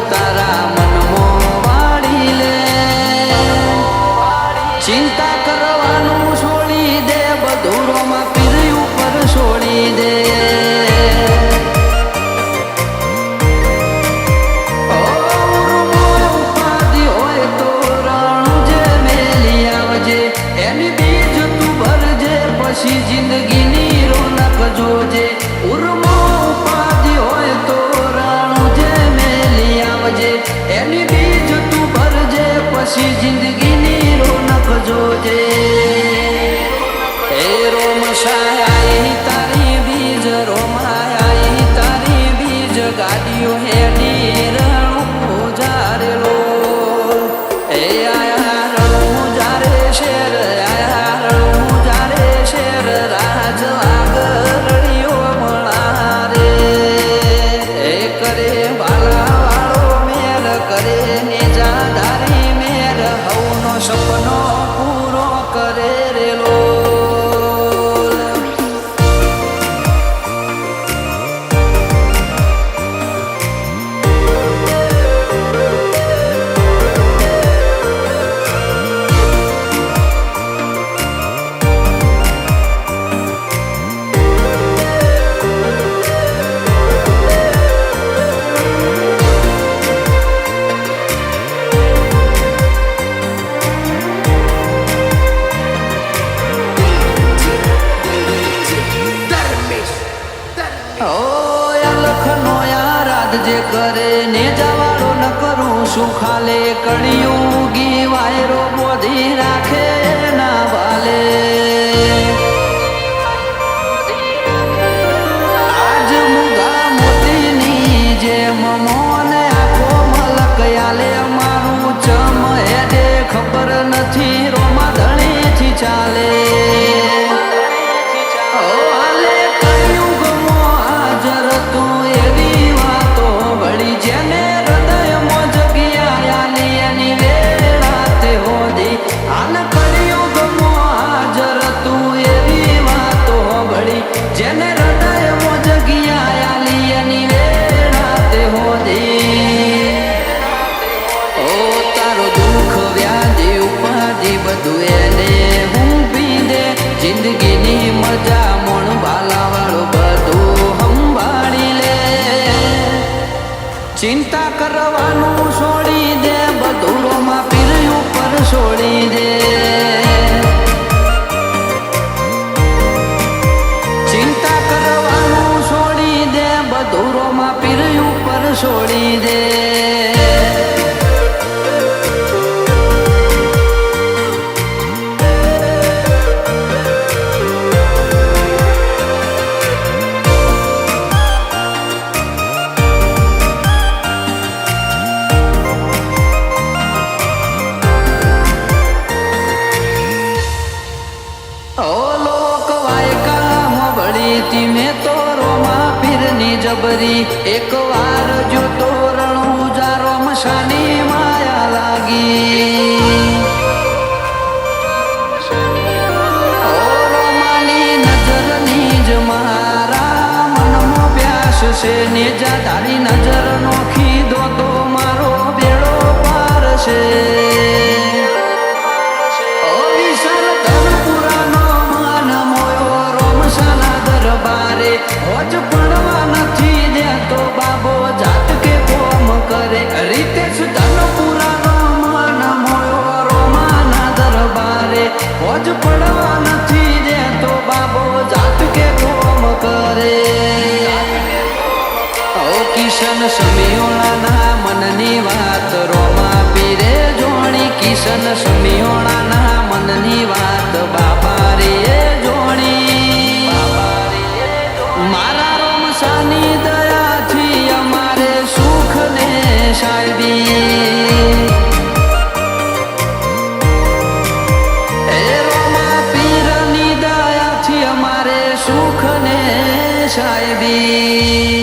તારા મનમાં પાડી લે. એની બીજ તું ભરજે પછી જિંદગીની રોનક જોજે. યાદ જે કરે ને જવાળો ન કરું શું ખાલે કડિયું ગી વાયરો બોધી રાખે ના વાલે. જેમ મોને આખો મલક આલે મારું ચમ હેડે ખબર નથી, રોમા ધણીથી ચાલે. આલી એની જબરી એક વાર જો તોરણ ઉજારો મશાની માયા લાગી. નજરની જ મારા મનમાં પ્યાસ છે ને જા તારી નજર કિશન સમિયોણાના મનની વાત, રોમા પીરે જોણી કિશન સમિયોણાના મનની વાત બાપા રે જોણી. મારા રોમસાની દયાથી અમારે સુખ ને સાહેબી સાહેબી